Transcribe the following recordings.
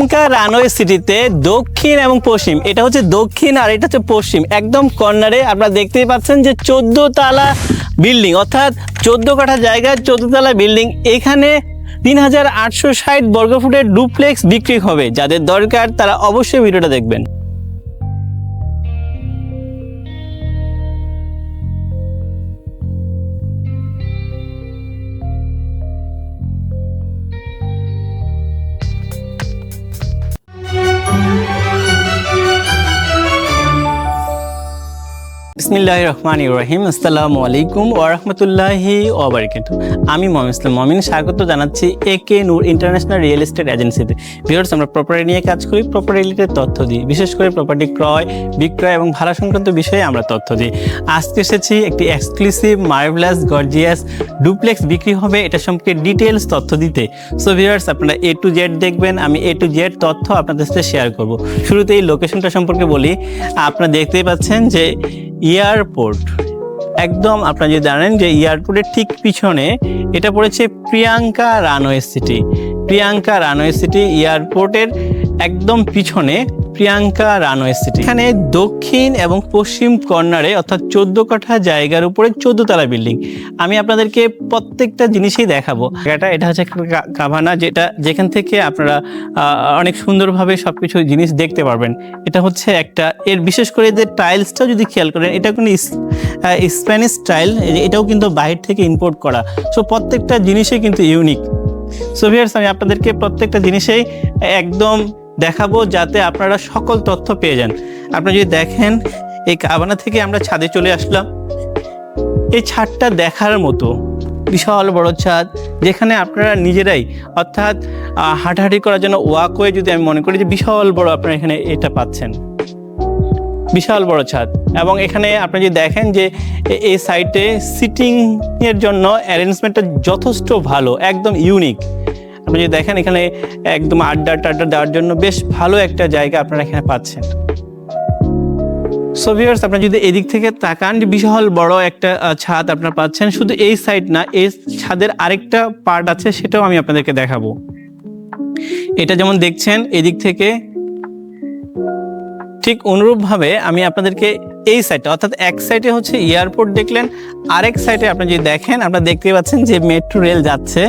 Priyanka runway সিটিতে দক্ষিণ এবং পশ্চিম, এটা হচ্ছে দক্ষিণ আর এটা হচ্ছে পশ্চিম, একদম কর্নারে আপনারা দেখতেই পাচ্ছেন যে চোদ্দ তালা বিল্ডিং, অর্থাৎ চোদ্দ কাঠা জায়গায় চোদ্দ তালা বিল্ডিং, এখানে তিন হাজার আটশো ষাট বর্গফুটের ডুপ্লেক্স বিক্রি হবে। যাদের দরকার তারা অবশ্যই ভিডিওটা দেখবেন। বিসমিল্লাহ রহমান ইব্রাহিম আসসালামু আলাইকুম ওরহমতুল্লাহি ওবরাকাত আমি মোহাম্মদ ইসলাম মমিন, স্বাগত জানাচ্ছি A K Noor international real estate এজেন্সিতে। ভিউয়ার্স, আমরা প্রপার্টি নিয়ে কাজ করি প্রপার্টি রিলেটেড তথ্য দিই। বিশেষ করে প্রপার্টি ক্রয়, বিক্রয় এবং ভাড়া সংক্রান্ত বিষয়ে আমরা তথ্য দিই। আজকে এসেছি একটি এক্সক্লুসিভ মার্ভেলাস গর্জিয়াস ডুপ্লেক্স বিক্রি হবে এটা সম্পর্কে ডিটেলস তথ্য দিতে। সো ভিউয়ার্স আপনারা এ টু জেড দেখবেন, আমি এ টু জেড তথ্য আপনাদের সাথে শেয়ার করব। শুরুতে এই লোকেশনটা সম্পর্কে বলি। আপনারা দেখতেই পাচ্ছেন যে এয়ারপোর্ট। একদম আপনারা যদি জানেন যে এয়ারপোর্টের ঠিক পিছনে এটা পড়েছে Priyanka runway city. Priyanka runway city এয়ারপোর্টের একদম পিছনে প্রিয়াঙ্কা রানওয়ে সিটি। এখানে দক্ষিণ এবং পশ্চিম কর্নারে অর্থাৎ চোদ্দ কাঠা জায়গার উপরে চোদ্দ তলা বিল্ডিং। আমি আপনাদেরকে প্রত্যেকটা জিনিসই দেখাবো। এটা এটা হচ্ছে কাভানা যেটা, যেখান থেকে আপনারা অনেক সুন্দরভাবে সবকিছু জিনিস দেখতে পারবেন। এটা হচ্ছে একটা, এর বিশেষ করে যে টাইলসটাও যদি খেয়াল করেন, এটা কোনো স্প্যানিশ টাইল এটাও কিন্তু বাইরে থেকে ইম্পোর্ট করা। সো প্রত্যেকটা জিনিসই কিন্তু ইউনিক। সো ভিউয়ার্স, আমি আপনাদেরকে প্রত্যেকটা জিনিসেই একদম দেখাবো যাতে আপনারা সকল তথ্য পেয়ে যান। আপনারা যদি দেখেন, এই কাবানা থেকে আমরা ছাদে চলে আসলাম। এই ছাদটা দেখার মতো, বিশাল বড় ছাদ, যেখানে আপনারা নিজেরাই, অর্থাৎ হাঁটাহাঁটি করার জন্য ওয়াক ওয়াকওয়ে যদি আমি মনে করি যে বিশাল বড় আপনারা এখানে এটা পাচ্ছেন। বিশাল বড় ছাদ। এবং এখানে আপনি যদি দেখেন যে এই সাইটে সিটিং এর জন্য অ্যারেঞ্জমেন্টটা যথেষ্ট ভালো, একদম ইউনিক আপনি যদি দেখেন এখানে একদম আড্ডা টাড্ডা দেওয়ার জন্য বেশ ভালো একটা জায়গা আপনারা এখানে পাচ্ছেন। সো ভিউয়ার্স আপনারা যদি এদিক থেকে তাকান বিশাল বড় একটা ছাদ আপনারা পাচ্ছেন, শুধু এই সাইড না, এই ছাদের আরেকটা পার্ট আছে, সেটাও আমি আপনাদেরকে দেখাবো। এটা যেমন দেখছেন, এদিক থেকে ঠিক অনুরূপভাবে আমি আপনাদেরকে এই সাইডটা অর্থাৎ এক সাইডে হচ্ছে এয়ারপোর্ট দেখলেন, আরেক সাইডে আপনি যদি দেখেন, আপনারা দেখতে পাচ্ছেন যে মেট্রো রেল যাচ্ছে।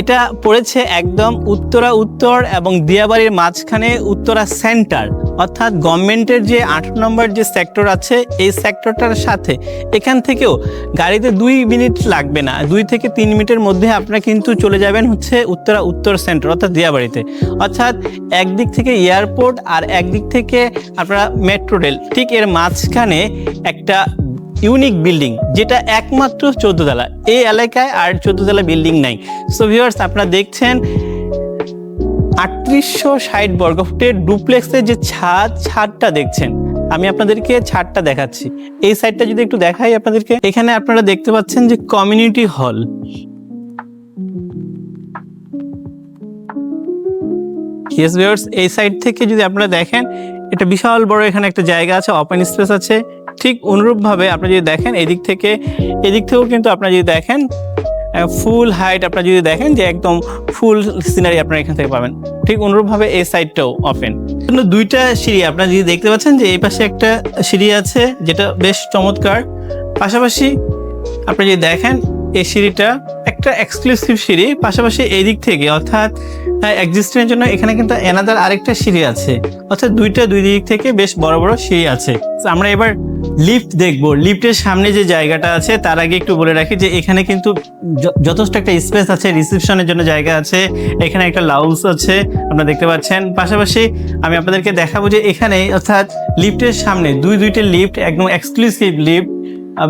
এটা পড়েছে একদম উত্তরা উত্তর এবং দিয়াবাড়ির মাঝখানে উত্তরা সেন্টার। অর্থাৎ গভর্নমেন্টের যে আঠারো নম্বর যে সেক্টর আছে, এই সেক্টরটার সাথে এখান থেকেও গাড়িতে দুই মিনিট লাগবে না। দুই থেকে তিন মিনিটের মধ্যে আপনারা কিন্তু চলে যাবেন হচ্ছে উত্তরা উত্তর সেন্টার, অর্থাৎ দিয়াবাড়িতে। অর্থাৎ একদিক থেকে এয়ারপোর্ট আর একদিক থেকে আপনারা মেট্রো রেল। ঠিক এর মাঝখানে একটা ইউনিক বিল্ডিং, যেটা একমাত্র চোদ্দতলা। এই এলাকায় আর চোদ্দতলা বিল্ডিং নাই। সো ভিউয়ার্স আপনারা দেখছেন আটত্রিশশো ষাট বর্গফুটের ডুপ্লেক্সের যে ছাদ, ছাদটা দেখছেন। আমি আপনাদেরকে ছাদটা দেখাচ্ছি। এই সাইডটা যদি একটু দেখাই আপনাদেরকে, এখানে আপনারা দেখতে পাচ্ছেন যে কমিউনিটি হল। এই সাইড থেকে যদি আপনারা দেখেন, এটা বিশাল বড় এখানে একটা জায়গা আছে ওপেন স্পেস আছে। ঠিক অনুরূপভাবে আপনি যদি দেখেন এদিক থেকে, এদিক থেকেও কিন্তু আপনারা যদি দেখেন ফুল হাইট আপনারা যদি দেখেন যে একদম ফুল সিনারি আপনারা এখান থেকে পাবেন। ঠিক অনুরূপভাবে এই সাইডটাও ওপেন কিন্তু দুইটা সিঁড়ি আপনারা যদি দেখতে পাচ্ছেন যে এই পাশে একটা সিঁড়ি আছে, যেটা বেশ চমৎকার। পাশাপাশি আপনি যদি দেখেন এই সিঁড়িটা একটা এক্সক্লুসিভ সিঁড়ি, পাশাপাশি এই দিক থেকে অর্থাৎ এক্সিস্টেন্সের জন্য এখানে কিন্তু এনাদার আরেকটা সিঁড়ি আছে। অর্থাৎ দুইটা দুই দিক থেকে বেশ বড় বড় সিঁড়ি আছে। আমরা এবার লিফট দেখব। লিফটের সামনে যে জায়গাটা আছে, তার আগে একটু বলে রাখি যে এখানে কিন্তু যথেষ্ট একটা স্পেস আছে রিসেপশনের জন্য জায়গা আছে, এখানে একটা লাউস আছে, আপনারা দেখতে পাচ্ছেন। পাশাপাশি আমি আপনাদেরকে দেখাবো যে এখানে অর্থাৎ লিফটের সামনে দুই দুইটা লিফট একদম এক্সক্লুসিভ লিফট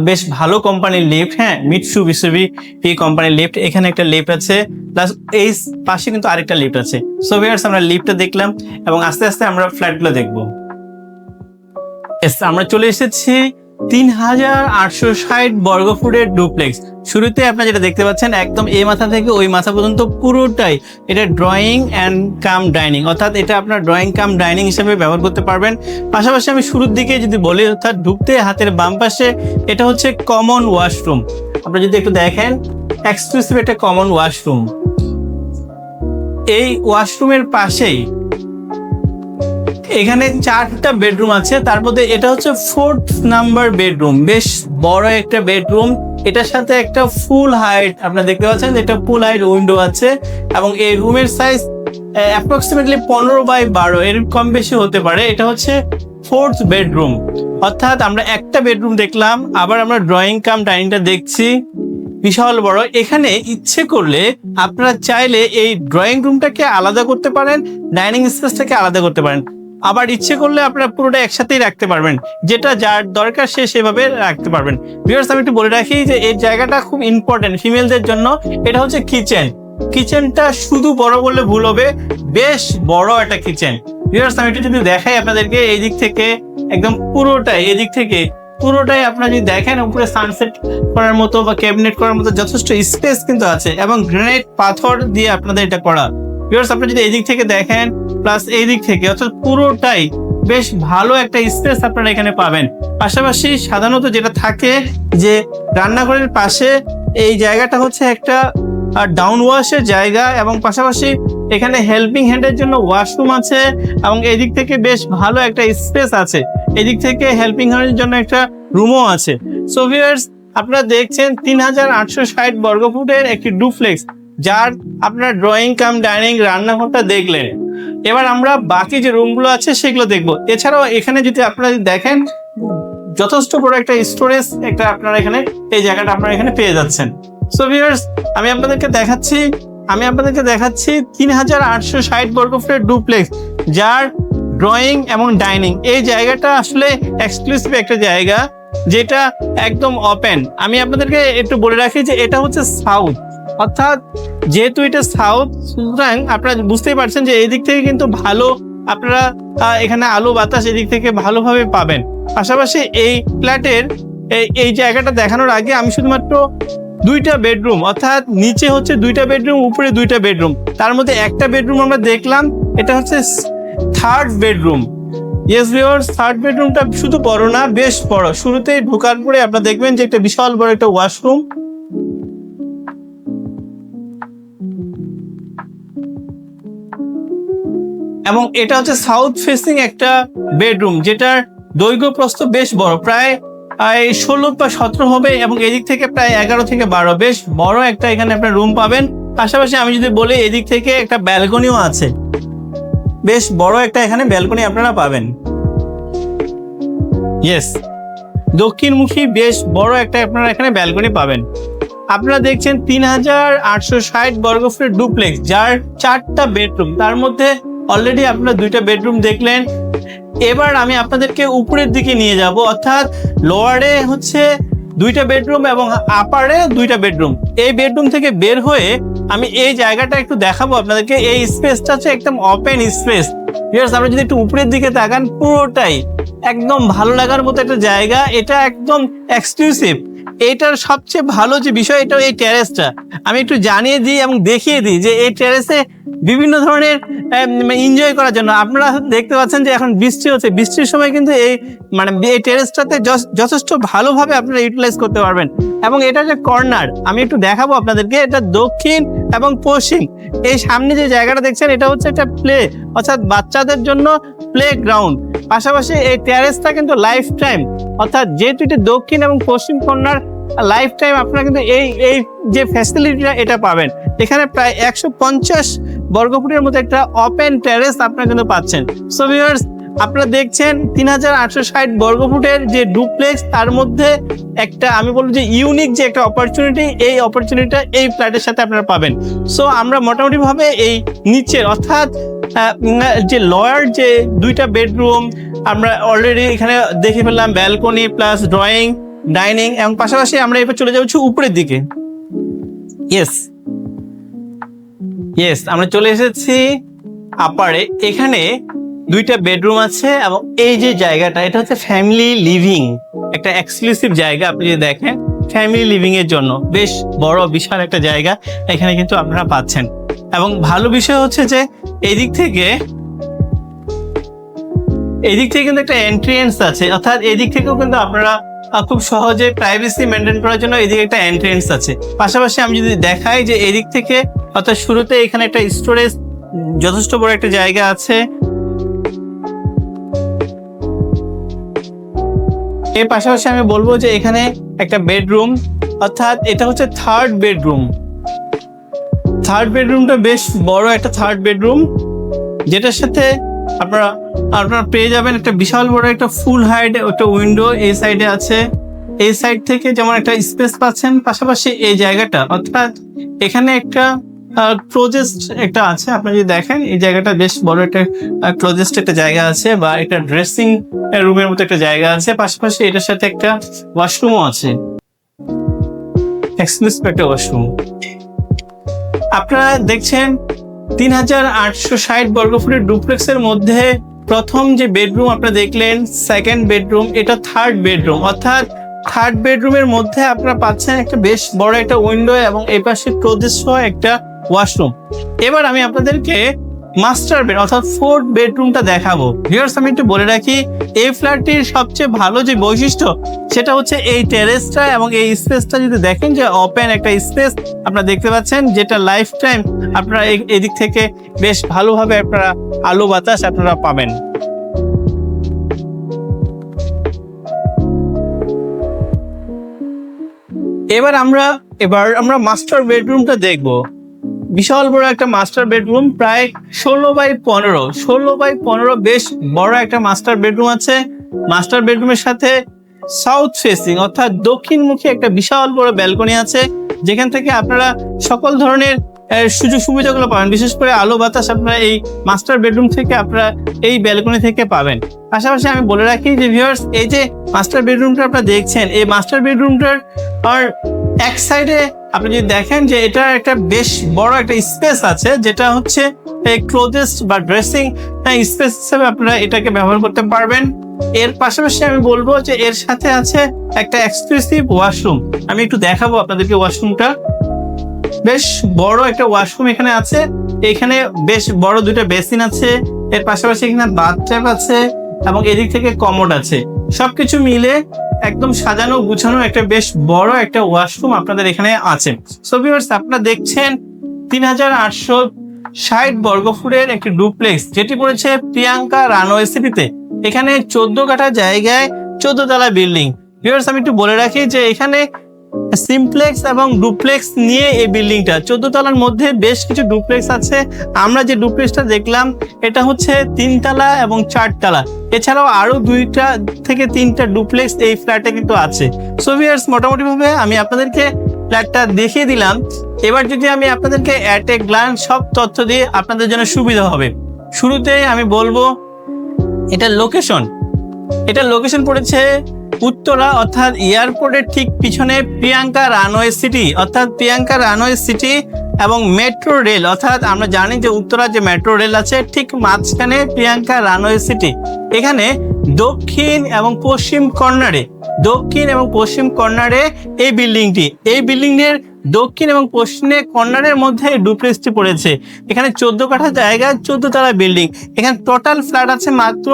বেশ ভালো কোম্পানির লিফট হ্যাঁ মিটসু বিসবি এই কোম্পানির লিফট এখানে একটা লিফট আছে প্লাস এই পাশে কিন্তু আরেকটা লিফট আছে। সো ভিউয়ার্স আমরা লিফটটা দেখলাম এবং আস্তে আস্তে আমরা ফ্ল্যাটগুলো দেখব। আমরা চলে এসেছি তিন হাজার আটশো ষাট বর্গফুটের ডুপ্লেক্স। শুরুতে আপনারা যেটা দেখতে পাচ্ছেন, একদম এই মাথা থেকে ওই মাথা পর্যন্ত পুরোটাই এটা ড্রয়িং অ্যান্ড কাম ডাইনিং অর্থাৎ এটা আপনার ড্রয়িং কাম ডাইনিং হিসেবে ব্যবহার করতে পারবেন। পাশাপাশি আমি শুরুর দিকে যদি বলি, অর্থাৎ ঢুকতে হাতের বাম পাশে, এটা হচ্ছে কমন ওয়াশরুম আপনারা যদি একটু দেখেন এক্সক্লুসিভ একটা কমন ওয়াশরুম এই ওয়াশরুমের পাশেই এখানে চারটা বেডরুম আছে, তার মধ্যে এটা হচ্ছে ফোর্থ নাম্বার বেডরুম। বেশ বড় একটা বেডরুম। এটার সাথে একটা ফুল হাইট, আপনারা দেখতে পাচ্ছেন এটা ফুল হাইট উইন্ডো আছে এবং এই রুমের সাইজ অ্যাপ্রক্সিমেটলি পনেরো বাই বারো। এর কম বেশি হতে পারে। এটা হচ্ছে ফোর্থ বেডরুম। অর্থাৎ আমরা একটা বেডরুম দেখলাম, আবার আমরা ড্রয়িং কাম, ডাইনিংটা দেখছি। বিশাল বড়। এখানে ইচ্ছে করলে আপনারা চাইলে এই ড্রয়িং রুমটাকে আলাদা করতে পারেন, ডাইনিং স্পেসটাকে আলাদা করতে পারেন। আবার ইচ্ছে করলে আপনারা পুরোটা একসাথেই রাখতে পারবেন। যেটা যার দরকার সে সেভাবে রাখতে পারবেন। ভিউয়ার্স আমি একটু বলে রাখি যে এই জায়গাটা খুব ইম্পর্টেন্ট ফিমেলদের জন্য। এটা হচ্ছে কিচেন কিচেনটা শুধু বড় বললে ভুল হবে। বেশ বড় একটা কিচেন ভিউয়ার্স আমি একটু যদি দেখাই আপনাদেরকে এই দিক থেকে, একদম পুরোটাই, এদিক থেকে, পুরোটাই আপনারা যদি দেখেন, উপরে সানসেট করার মতো বা ক্যাবিনেট করার মতো যথেষ্ট স্পেস কিন্তু আছে এবং গ্রানাইট পাথর দিয়ে আপনাদের এটা করা। ভিউয়ার্স আপনি যদি এই দিক থেকে দেখেন প্লাস এই দিক থেকে, অর্থাৎ পুরোটাই বেশ ভালো একটা স্পেস আপনারা এখানে পাবেন। পাশাপাশি সাধারণত যেটা থাকে যে রান্নাঘরের পাশে এই জায়গাটা হচ্ছে একটা ডাউন ওয়াশের জায়গা এবং পাশাপাশি এখানে হেল্পিং হ্যান্ডের জন্য ওয়াশরুম আছে এবং এদিক থেকে বেশ ভালো একটা স্পেস আছে। এদিক থেকে হেল্পিং হ্যান্ডের জন্য একটা রুমও আছে। সো ভিউয়ার্স আপনারা দেখছেন তিন হাজার আটশো ষাট বর্গফুটের একটি ডুপ্লেক্স যার আপনার ড্রয়িং কাম ডাইনিং রান্নাঘরটা দেখলেন। এবার আমরা বাকি যে রুমগুলো আছে সেগুলো দেখব। এছাড়াও এখানে যদি আপনারা দেখেন, যথেষ্ট বড় একটা স্টোরেজ একটা আপনারা এখানে, এই জায়গাটা আপনারা এখানে পেয়ে যাচ্ছেন। সো ভিউয়ার্স আমি আপনাদেরকে দেখাচ্ছি, আমি আপনাদেরকে দেখাচ্ছি তিন হাজার আটশো ষাট বর্গফুটের ডুপ্লেক্স যার ড্রয়িং এবং ডাইনিং এই জায়গাটা আসলে এক্সক্লুসিভ একটা জায়গা, যেটা একদম ওপেন আমি আপনাদেরকে একটু বলে রাখি যে এটা হচ্ছে সাউথ অর্থাৎ যেহেতু এটা সাউথ সুতরাং আপনারা বুঝতেই পারছেন যে এই দিক থেকে কিন্তু ভালো আপনারা এখানে আলো বাতাস এদিক থেকে ভালোভাবে পাবেন। পাশাপাশি এই ফ্ল্যাটের এই জায়গাটা দেখানোর আগে আমি শুধুমাত্র দুইটা বেডরুম, অর্থাৎ নিচে হচ্ছে দুইটা বেডরুম, উপরে দুইটা বেডরুম। তার মধ্যে একটা বেডরুম আমরা দেখলাম, এটা হচ্ছে third bedroom. Yes viewers third বেডরুমটা শুধু বড় না, বেশ বড়। শুরুতেই ঢোকার পরে আপনারা দেখবেন যে একটা বিশাল বড় একটা ওয়াশরুম এবং এটা হচ্ছে সাউথ ফেসিং একটা বেডরুম যেটার দৈর্ঘ্য প্রস্থ বেশ বড়, প্রায় ষোলো বা সতেরো হবে এবং এদিক থেকে প্রায় এগারো থেকে বারো, বেশ বড় একটা এখানে আপনার রুম পাবেন। পাশাপাশি আমি যদি বলি এদিক থেকে একটা ব্যালকনিও আছে, বেশ বড় একটা এখানে ব্যালকনি আপনারা পাবেন। ইয়েস দক্ষিণমুখী বেশ বড় একটা আপনারা এখানে ব্যালকনি পাবেন। আপনারা দেখছেন তিন হাজার আটশো ষাট বর্গফুটের ডুপ্লেক্স যার চারটা বেডরুম তার মধ্যে অলরেডি আপনারা দুইটা বেডরুম দেখলেন। এবার আমি আপনাদেরকে উপরের দিকে নিয়ে যাব, অর্থাৎ লোয়ারে হচ্ছে দুইটা বেডরুম এবং আপারে দুইটা বেডরুম এই বেডরুম থেকে বের হয়ে আমি এই জায়গাটা একটু দেখাবো আপনাদেরকে। এই স্পেসটা হচ্ছে একদম ওপেন স্পেস আমরা যদি একটু উপরের দিকে তাকান, পুরোটাই একদম ভালো লাগার মতো একটা জায়গা। এটা একদম এক্সক্লুসিভ এটার সবচেয়ে ভালো যে বিষয়, এটা এই টেরেসটা আমি একটু জানিয়ে দিই এবং দেখিয়ে দিই যে এই টেরেসে বিভিন্ন ধরনের এনজয় করার জন্য। আপনারা দেখতে পাচ্ছেন যে এখন বৃষ্টি হচ্ছে। বৃষ্টির সময় কিন্তু এই মানে এই টেরেসটাতে যথেষ্ট ভালোভাবে আপনারা ইউটিলাইজ করতে পারবেন। এবং এটা যে কর্নার আমি একটু দেখাবো আপনাদেরকে। এটা দক্ষিণ এবং পশ্চিম। এই সামনে যে জায়গাটা দেখছেন, এটা হচ্ছে একটা প্লে অর্থাৎ বাচ্চাদের জন্য প্লে গ্রাউন্ড পাশাপাশি এই টেরেসটা কিন্তু লাইফ টাইম অর্থাৎ যেহেতু এটা দক্ষিণ এবং পশ্চিম কর্নার লাইফ টাইম আপনারা কিন্তু এই এই যে ফ্যাসিলিটিটা এটা পাবেন। এখানে প্রায় একশো পঞ্চাশ বর্গফুটের মতো একটা ওপেন টেরেস আপনারা কিন্তু পাচ্ছেন। সো ভিউয়ার্স আপনারা দেখছেন তিন হাজার আটশো ষাট বর্গফুটের যে ডুপ্লেক্স তার মধ্যে একটা, আমি বলব যে ইউনিক যে একটা অপরচুনিটি এই অপরচুনিটিটা এই ফ্ল্যাটের সাথে আপনারা পাবেন। সো আমরা মোটামুটিভাবে এই নিচের, অর্থাৎ যে লয়ার যে দুইটা বেডরুম আমরা অলরেডি এখানে দেখে ফেললাম ব্যালকনি প্লাস ড্রয়িং ডাইনিং এবং পাশাপাশি আমরা এবার চলে যাচ্ছি উপরের দিকে। ইয়েস ইয়েস আমরা চলে এসেছি আপারে এখানে দুইটা বেডরুম আছে এবং এই যে জায়গাটা, এটা হচ্ছে ফ্যামিলি লিভিং একটা এক্সক্লুসিভ জায়গা, আপনি যদি দেখেন ফ্যামিলি লিভিং এর জন্য। বেশ বড়, বিশাল একটা জায়গা এখানে কিন্তু আপনারা পাচ্ছেন। এবং ভালো বিষয় হচ্ছে যে, এদিক থেকে এদিক থেকে কিন্তু একটা এন্ট্রিয়েন্স আছে। অর্থাৎ এদিক থেকেও কিন্তু আপনারা খুব সহজে প্রাইভেসি মেনটেন করার জন্য এদিকে একটা এন্ট্রেন্স আছে। পাশাপাশি আমি যদি দেখাই যে এদিক থেকে, অর্থাৎ শুরুতে এখানে একটা স্টোরেজ যথেষ্ট বড় একটা জায়গা আছে। এর পাশাপাশি আমি বলব যে এখানে একটা বেডরুম অর্থাৎ এটা হচ্ছে থার্ড বেডরুম থার্ড বেডরুমটা বেশ বড় একটা থার্ড বেডরুম যেটার সাথে আপনারা আপনারা পেয়ে যাবেন একটা বিশাল বড় একটা ফুল হাইট একটা উইন্ডো এই সাইডে আছে। এই সাইড থেকে যেমন একটা স্পেস পাচ্ছেন, পাশাপাশি এই জায়গাটা, অর্থাৎ এখানে একটা ক্লোজেস্ট একটা আছে। আপনি যদি দেখেন, এই জায়গাটা বেশ বড় একটা ক্লোজেস্ট একটা জায়গা আছে বা একটা ড্রেসিং রুমের মতো একটা জায়গা আছে। পাশাপাশি এটার সাথে একটা ওয়াশরুমও আছে। একটা ওয়াশরুম আপনারা দেখছেন তিন হাজার আটশো ষাট বর্গফুটের ডুপ্লেক্সের মধ্যে প্রথম যে বেডরুম আপনারা দেখলেন সেকেন্ড বেডরুম, এটা থার্ড বেডরুম। অর্থাৎ থার্ড বেডরুমের মধ্যে আপনারা পাচ্ছেন একটা বেশ বড় একটা উইন্ডো এবং এই পাশে প্রদেশ একটা ওয়াশরুম এবার আমি আপনাদেরকে মাস্টার বেড, অর্থাৎ ফোর্থ বেডরুমটা দেখাবো। ভিউয়ার্স আমি একটু বলে রাখি, এই ফ্ল্যাটটির সবচেয়ে ভালো যে বৈশিষ্ট্য, সেটা হচ্ছে এই টেরেসটা এবং এই স্পেসটা যদি দেখেন যে ওপেন একটা স্পেস আপনারা দেখতে পাচ্ছেন যেটা লাইফ টাইম আপনারা এদিক থেকে বেশ ভালোভাবে আপনারা আলো বাতাস আপনারা পাবেন। এবার আমরা এবার আমরা মাস্টার বেডরুমটা দেখব। বিশাল বড় একটা মাস্টার বেডরুম প্রায় ষোলো বাই পনেরো। ষোলো বাই পনেরো বেশ বড় একটা মাস্টার বেডরুম আছে। মাস্টার বেডরুমের সাথে সাউথ ফেসিং অর্থাৎ দক্ষিণমুখী একটা বিশাল বড় ব্যালকনি আছে। যেখান থেকে আপনারা সকল ধরনের সুযোগ সুবিধাগুলো পাবেন। বিশেষ করে আলো বাতাস আপনারা এই মাস্টার বেডরুম থেকে আপনারা এই ব্যালকনি থেকে পাবেন। পাশাপাশি আমি বলে রাখি যে ভিউয়ার্স এই যে মাস্টার বেডরুমটা আপনারা দেখছেন, এই মাস্টার বেডরুমটার আর এক সাইডে আপনি যদি দেখেন যে এটা একটা বেশ বড় একটা স্পেস আছে, যেটা হচ্ছে ক্লোজেস্ট বা ড্রেসিং স্পেস হিসেবে আপনারা এটাকে ব্যবহার করতে পারবেন। এর পাশাপাশি আমি বলব যে এর সাথে আছে একটা এক্সক্লুসিভ ওয়াশরুম আমি একটু দেখাবো আপনাদেরকে ওয়াশরুমটা বেশ বড় একটা ওয়াশরুম এখানে আছে। এখানে বেশ বড় দুটো বেসিন আছে। এর পাশাপাশি এখানে বাথট্যাপ আছে এবং এদিক থেকে কমোড আছে। সবকিছু মিলে একদম সাজানো, গুছানো একটা বেশ বড় একটা ওয়াশরুম আপনাদের এখানে আছে। সো ভিউয়ার্স আপনারা দেখছেন তিন হাজার আটশো বর্গফুটের একটি ডুপ্লেক্স যেটি পড়েছে প্রিয়াঙ্কা রানওয়ে সিটিতে। এখানে চোদ্দ কাঠা জায়গায় চোদ্দ তলা বিল্ডিং। ভিউয়ার্স আমি একটু বলে রাখি যে এখানে সিমপ্লেক্স এবং ডুপ্লেক্স নিয়ে এই বিল্ডিংটা। চোদ্দ তলার মধ্যে বেশ কিছু ডুপ্লেক্স আছে। আমরা যে ডুপ্লেক্সটা দেখলাম, এটা হচ্ছে তিনতলা এবং চারতলা। এছাড়াও আরও দুইটা থেকে তিনটা ডুপ্লেক্স এই ফ্ল্যাটে কিন্তু আছে। সো ভিউয়ার্স মোটামুটি ভাবে আমি আপনাদেরকে ফ্ল্যাটটা দেখিয়ে দিলাম। এবার যদি আমি আপনাদেরকে অ্যাট এ গ্লান্স সব তথ্য দিয়ে আপনাদের জন্য সুবিধা হবে। শুরুতেই আমি বলব, এটা লোকেশন এটা লোকেশন পড়েছে উত্তরা অর্থাৎ এয়ারপোর্টের ঠিক পিছনে প্রিয়াঙ্কা রানওয়ে সিটি, অর্থাৎ প্রিয়াঙ্কা রানওয়ে সিটি এবং মেট্রো রেল, অর্থাৎ আমরা জানি যে উত্তরা যে মেট্রো রেল আছে, ঠিক মাঝখানে প্রিয়াঙ্কা রানওয়ে সিটি। এখানে দক্ষিণ এবং পশ্চিম কর্নারে, দক্ষিণ এবং পশ্চিম কর্নারে এই বিল্ডিংটি, এই বিল্ডিং এর দক্ষিণ এবং পশ্চিমে কর্নারের মধ্যে ডুপ্লেক্সটি পড়েছে। এখানে চোদ্দ কাঠা জায়গা, চোদ্দ তলা বিল্ডিং। এখানে টোটাল ফ্ল্যাট আছে মাত্র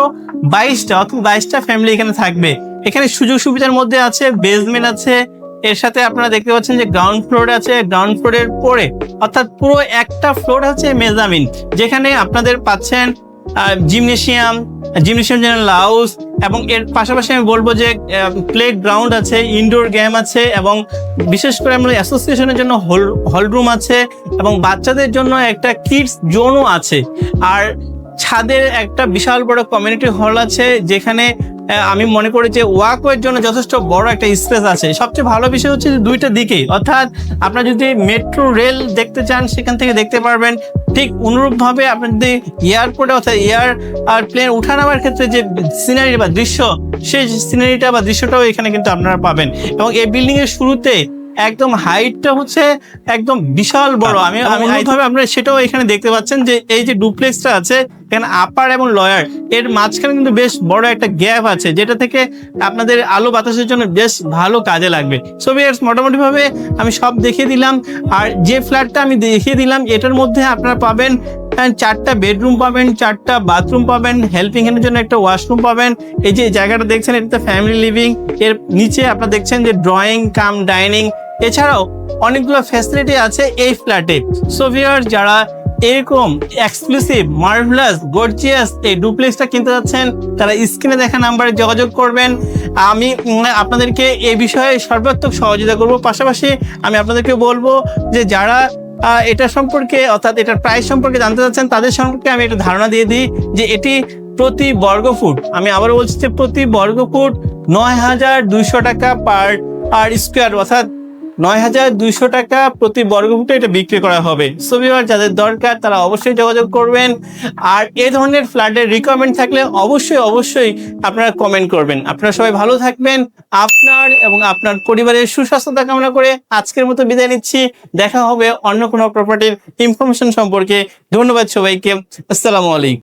বাইশটা, অর্থাৎ বাইশটা ফ্যামিলি এখানে থাকবে। এখানে সুযোগ সুবিধার মধ্যে আছে বেসমেন্ট আছে। এর সাথে আপনারা দেখতে পাচ্ছেন যে গ্রাউন্ড ফ্লোর আছে। গ্রাউন্ড ফ্লোরের পরে, অর্থাৎ পুরো একটা ফ্লোর আছে মেজামিন, যেখানে আপনাদের পাচ্ছেন জিমনেশিয়াম জিমনেশিয়াম জেনারেল হাউস এবং এর পাশাপাশি আমি বলব যে প্লে গ্রাউন্ড আছে ইনডোর গেম আছে এবং বিশেষ করে আমরা অ্যাসোসিয়েশনের জন্য হল হলরুম আছে এবং বাচ্চাদের জন্য একটা কিডস জোনও আছে। আর ছাদের একটা বিশাল বড় কমিউনিটি হল আছে, যেখানে আমি মনে করি যে ওয়াকওয়ের জন্য যথেষ্ট বড় একটা স্পেস আছে। সবচেয়ে ভালো বিষয় হচ্ছে যে দুইটা দিকেই অর্থাৎ আপনারা যদি মেট্রো রেল দেখতে চান সেখান থেকে দেখতে পারবেন ঠিক অনুরূপভাবে আপনি যদি এয়ারপোর্টে অর্থাৎ এয়ার আর প্লেন উঠা নামার ক্ষেত্রে যে সিনারি বা দৃশ্য সেই সিনারিটা বা দৃশ্যটাও এখানে কিন্তু আপনারা পাবেন। এবং এই বিল্ডিং এর শুরুতে একদম হাইটটা হচ্ছে একদম বিশাল বড়। আমি আমি অনুরূপভাবে আপনারা সেটাও এখানে দেখতে পাচ্ছেন যে এই যে ডুপ্লেক্সটা আছে এখানে আপার এবং লয়ার এর মাঝখানে কিন্তু বেশ বড় একটা গ্যাপ আছে, যেটা থেকে আপনাদের আলো বাতাসের জন্য বেশ ভালো কাজে লাগবে। সো ভিউয়ার্স মোটামুটি ভাবে আমি সব দেখিয়ে দিলাম, আর যে ফ্ল্যাটটা আমি দেখিয়ে দিলাম, এটার মধ্যে আপনারা পাবেন চারটা বেডরুম পাবেন, চারটা বাথরুম পাবেন হেল্পিং এর জন্য একটা ওয়াশরুম পাবেন। এই যে জায়গাটা দেখছেন, এটা ফ্যামিলি লিভিং এর নিচে আপনারা দেখছেন যে ড্রয়িং কাম ডাইনিং এছাড়াও অনেকগুলো ফ্যাসিলিটি আছে এই ফ্ল্যাটে সো যারা এরকম এক্সক্লুসিভ মার্ভেলাস গর্জিয়াস এই ডুপ্লেক্সটা কিনতে যাচ্ছেন, তারা স্ক্রিনে দেখা নাম্বারে যোগাযোগ করবেন। আমি আপনাদেরকে এ বিষয়ে সর্বাত্মক সহযোগিতা করব। পাশাপাশি আমি আপনাদেরকে বলব যে যারা এটা সম্পর্কে, অর্থাৎ এটার প্রাইস সম্পর্কে জানতে চাচ্ছেন, তাদের সম্পর্কে আমি একটা ধারণা দিয়ে দিই যে এটি প্রতি বর্গ ফুট আমি আবার বলছি যে প্রতি বর্গ ফুট নয় হাজার দুইশো টাকা পার আর স্কোয়ার অর্থাৎ নয় হাজার দুইশো টাকা প্রতি বর্গ ফুটে এটা বিক্রি করা হবে। সবিবার যাদের দরকার, তারা অবশ্যই যোগাযোগ করবেন। আর এই ধরনের ফ্ল্যাটের রিকোয়ারমেন্ট থাকলে অবশ্যই অবশ্যই আপনারা কমেন্ট করবেন। আপনারা সবাই ভালো থাকবেন। আপনার এবং আপনার পরিবারের সুস্বাস্থ্যতা কামনা করে আজকের মতো বিদায় নিচ্ছি। দেখা হবে অন্য কোনো প্রপার্টির ইনফরমেশন সম্পর্কে। ধন্যবাদ সবাইকে। আসসালামু আলাইকুম।